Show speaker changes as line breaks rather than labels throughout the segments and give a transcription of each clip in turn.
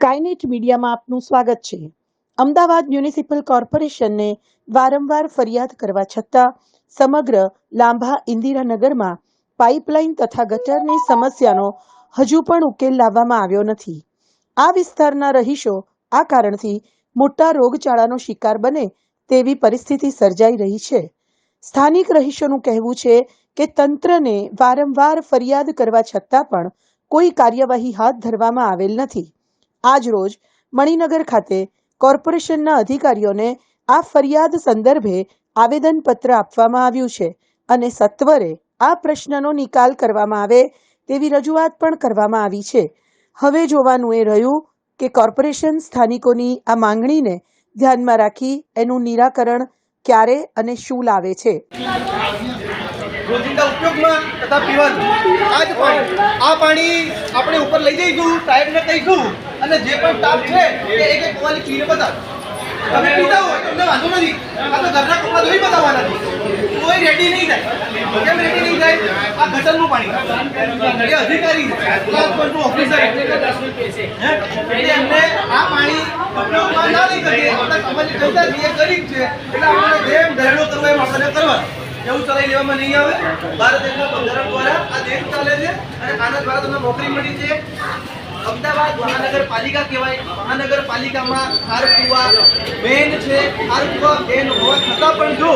Skynet મીડિયામાં આપનું સ્વાગત છે. અમદાવાદ મ્યુનિસિપલ કોર્પોરેશનને વારંવાર ફરિયાદ કરવા છતાં સમગ્ર લાંભા ઇન્દિરાનગરમાં પાઇપલાઇન તથા ગટરની સમસ્યાનો હજુ પણ ઉકેલ લાવવામાં આવ્યો નથી. આ વિસ્તારના રહીશો આ કારણથી મોટા રોગચાળાનો શિકાર બને તેવી પરિસ્થિતિ સર્જાઈ રહી છે. સ્થાનિક રહીશોનું કહેવું છે કે તંત્રને વારંવાર ફરિયાદ કરવા છતાં પણ કોઈ કાર્યવાહી હાથ ધરવામાં આવેલ નથી. આજ રોજ મણિનગર ખાતે કોર્પોરેશનના અધિકારીઓને આ ફરિયાદ સંદર્ભે આવેદનપત્ર આપવામાં આવ્યું છે અને સત્વરે આ પ્રશ્નનો નિકાલ કરવામાં આવે તેવી રજૂઆત પણ કરવામાં આવી છે. હવે જોવાનું એ રહ્યું કે કોર્પોરેશન સ્થાનિકોની આ માંગણીને ધ્યાનમાં રાખી એનું નિરાકરણ ક્યારે અને શું લાવે છે.
રોજિંદા ઉપયોગમાં તથા પીવાનું. આ પાણી. આ પાણી આપણે ઉપર લઈ જઈશું, સાહેબને કહીશું. અને જે પણ સ્ટાફ છે એ એક એક કુવાની પીને બતાવો. તમે પીતા હોય તમને વાંધો નથી. આ તો ઘરના કપડા ધોઈ બતાવવાના છે. કોઈ રેડી નહીં થાય. કેમ રેડી નહીં થાય? આ ગટરનું પાણી. એ અધિકારી ટ્રાન્સપોર્ટનું ઓફિસર એટલે એમને આ પાણી ઉપયોગમાં ના લઈ શકે. આપણા સામાજિક જનતા એ ગરીબ છે એટલે આપણે જેમ ધરણો કરવો એમ આપણે કરવા એવું ચલાવી લેવામાં નહીં આવે. ભારત દેશના બંધારણ દ્વારા આ દેશ ચાલે છે અને આના દ્વારા તમને નોકરી મળી છે. અમદાવાદ મહાનગરપાલિકા કહેવાય. મહાનગરપાલિકામાં ખારકુવા બેન છે. ખારકુવા બેન હોવા છતાં પણ જો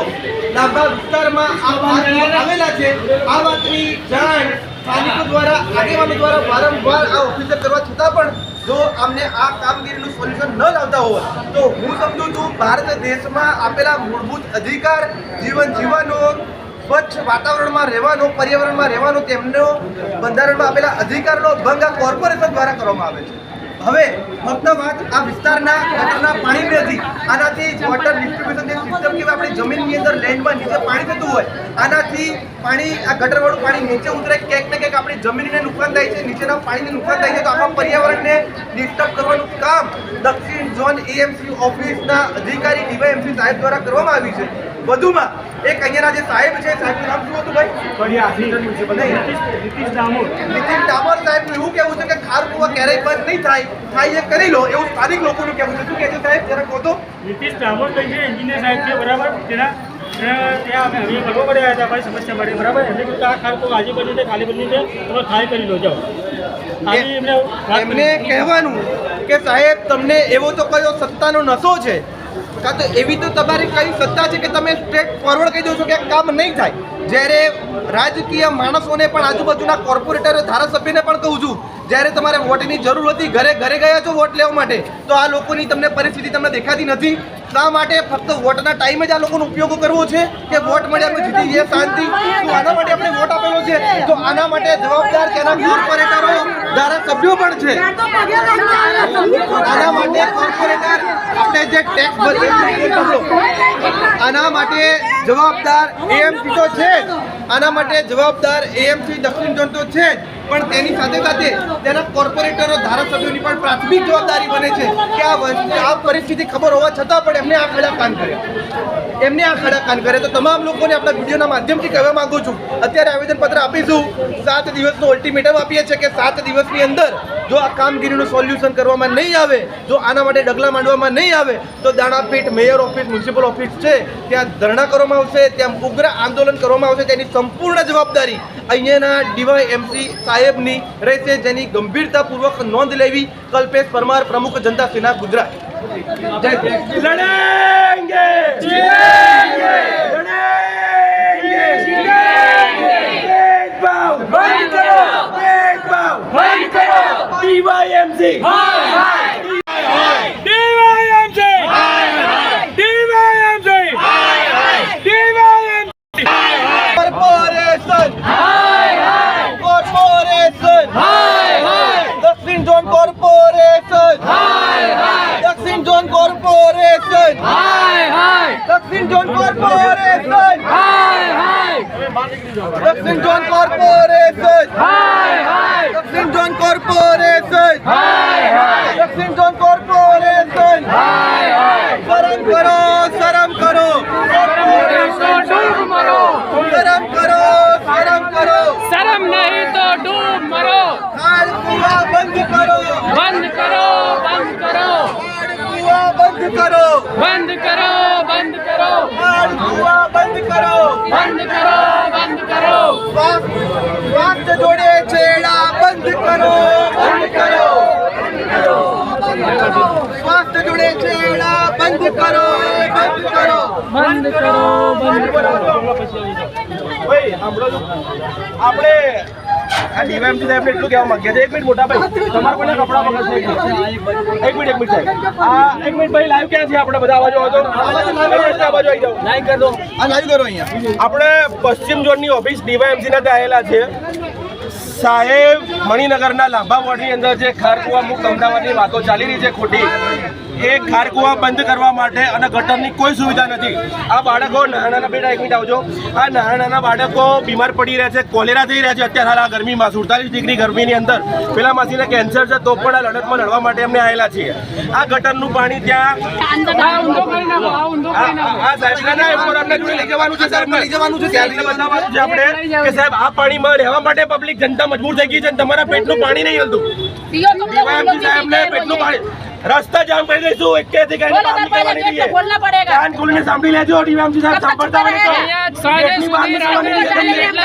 લાંબા વિસ્તારમાં આ ખારકુવા આવેલા છે, આ વાતની જાણ સ્થાનિકો દ્વારા, આગેવાનો દ્વારા વારંવાર આ ઓફિસર કરવા છતાં પણ જો અમને આ કામગીરીનું સોલ્યુશન ન લાવતા હોય તો હું સમજુ છું, ભારત દેશમાં આપેલા મૂળભૂત અધિકાર, જીવન જીવવાનો સ્વચ્છ વાતાવરણમાં રહેવાનો, પર્યાવરણમાં રહેવાનો તેમનો બંધારણમાં આપેલા અધિકારનો ભંગ આ કોર્પોરેશન દ્વારા કરવામાં આવે છે. હવે ફક્ત વાત આ વિસ્તારના ગટરના પાણી નથી આનાથી વોટર ડિસ્ટ્રીબ્યુશન જે સિસ્ટમ કે આપણી જમીનની અંદર લેન્ડમાં નીચે પાણી થતું હોય, આનાથી પાણી, આ ગટરવાળું પાણી નીચે ઉતરે, ક્યાંક ને ક્યાંક આપણી જમીનને નુકસાન થાય છે, નીચેના પાણીને નુકસાન થાય છે, તો આપણા પર્યાવરણને ડિસ્ટર્બ કરવાનું કામ દક્ષિણ ઝોન એએમસી ઓફિસના અધિકારી ડીવાયએમસી સાહેબ દ્વારા કરવામાં આવ્યું છે. વધુમાં એક અહીંયાના જે સાહેબ છે સાહેબનું નામ શું હતું ભાઈ? નીતિન ડામોર. સાહેબનું એવું કહેવું છે કે ખારકુવા ક્યારેય બંધ નહીં થાય. થાય એ કરી લો એવું સ્થાનિક લોકોનું કહેવું છે. શું કહે છે સાહેબ? જરા કહો તો.
નીતિશ ડામોર કઈ છે એન્જિનિયર સાહેબ છે બરાબર? તેના ત્યાં અમે હવે કરવા હતા સમસ્યા માટે બરાબર? એમને કીધું કે આ ખાલ તો આજે બની છે ખાલી બની છે તમે ખાલી કરી લો જાઓ. એમને.
કહેવાનું કે સાહેબ તમને એવો તો કયો સત્તાનો નશો છે? કાં તો એવી તો તમારી કઈ સત્તા છે કે તમે સ્ટ્રેટ ફોરવર્ડ કહી દો છો કે કામ નહીં થાય? જ્યારે રાજકીય માણસોને પણ આજુબાજુના કોર્પોરેટર, ધારાસભ્યને પણ કહું છું, જ્યારે તમારે વોટની જરૂર હતી, ઘરે ઘરે ગયા છો વોટ લેવા માટે, તો આ લોકોની તમને પરિસ્થિતિ તમને દેખાતી નથી. શા માટે ફક્ત વોટના ટાઈમે જ આ લોકોનો ઉપયોગ કરવો છે કે વોટ મળ્યા પછી જીતી જઈએ શાંતિ? આના માટે આપણે વોટ આપેલો છે. તો આના માટે જવાબદાર તેના કોર્પોરેટરો, ધારાસભ્યો પણ છે. આના માટે કોર્પોરેટર, આપણે જે ટેક્સ આના માટે જવાબદાર એમ કીધો છે. આના માટે જવાબદાર એએમસી દક્ષિણ ઝોન તો છે પણ તેની સાથે સાથે તેના કોર્પોરેટરો ધારાસભ્યોની પણ પ્રાથમિક જવાબદારી બને છે કે આ પરિસ્થિતિ ખબર હોવા છતાં પણ એમને આ ખડા કામ કર્યા. એમને આ ખડા ખાન કરે. તો તમામ લોકોને આપણા વિડીયોના માધ્યમથી કહેવા માંગુ છું, અત્યારે આવેદનપત્ર આપીશું. સાત દિવસનું અલ્ટિમેટમ આપીએ છીએ કે સાત દિવસની અંદર જો આ કામગીરીનું સોલ્યુશન કરવામાં નહીં આવે, જો આના માટે ડગલા માંડવામાં નહીં આવે, તો Danapith mayor office municipal office છે, ત્યાં ધરણા કરવામાં આવશે, ત્યાં ઉગ્ર આંદોલન કરવામાં આવશે, તેની સંપૂર્ણ જવાબદારી અહીંયાના ડીવાય એમસી સાહેબની રહેશે, જેની ગંભીરતાપૂર્વક નોંધ લેવી કલ્પેશ પરમાર, પ્રમુખ જનતા સેના, ગુજરાત. लड़ेंगे जीतेंगे लड़ेंगे जीतेंगे भेदभाव बंद करो भेदभाव बंद करो टीवाईएमसी हाय हाय બંધ કરો. વક્ત જોડે છેડા બંધ કરો.
બંધ કરો. સ્વાસ્થ્ય
જોડે છેડા બંધ કરો.
બંધ કરો. બંધ કરો બંધ કરો. આપણે આ ડીવાયએમસી સાહેબને એટલું કહેવા માંગ્યા છે એક મિનિટ મોટા ભાઈ તમારા કોઈને કપડાં એક મિનિટ એક મિનિટ એક મિનિટ સાહેબ. આ એક મિનિટ ભાઈ લાઈવ ક્યાં છે આપણે બધા અવાજો હતો? આ બાજુ આવી જાઓ. લાઈવ કરી. દો
આ લાઈવ કરો અહીંયા.
આપણે પશ્ચિમ ઝોનની ઓફિસ ડીવાયએમસી ના આવેલા છે. સાહેબ મણિનગરના લાંબા વોર્ડની અંદર જે ખારકુવા મુક્ત અમદાવાદની વાતો ચાલી રહી છે ખોટી. એ ખારકુવા બંધ કરવા માટે અને ગટરની કોઈ સુવિધા નથી. આ બાળકો નાના નાના બેટા એક મિનિટ આવજો. આ નાના નાના બાળકો બીમાર પડી રહ્યા છે કોલેરા થઈ રહ્યા છે. અત્યારે હાલ આ ગરમીમાં સુડતાલીસ ડિગ્રી ગરમીની અંદર. પેલા માસીને કેન્સર છે તો પણ આ લડતમાં લડવા માટે અમને આવેલા છીએ. આ ગટરનું પાણી ત્યાં આ- આ સાહેબના ઉપર આપણે જોડે લઈ જવાનું છે સાહેબને લઈ જવાનું છે સાહેબને બતાવવાનું છે. આપણે કે સાહેબ આ પાણીમાં રહેવા માટે પબ્લિક જનતા મજબૂર થઈ ગઈ છે તમારા પેટનું પાણી નહીં હલતું. સાહેબને પેટનું પાણી રસ્તા જામ કરી દઈશું. એક થી કઈ કામ કરવાની નહીં.
બોલના પડેગા.
કાન ખોલીને સાંભળી લેજો ડીવામજી સાહેબ સાંભળતા હોય
સાહેબ સુધી રાખી એટલે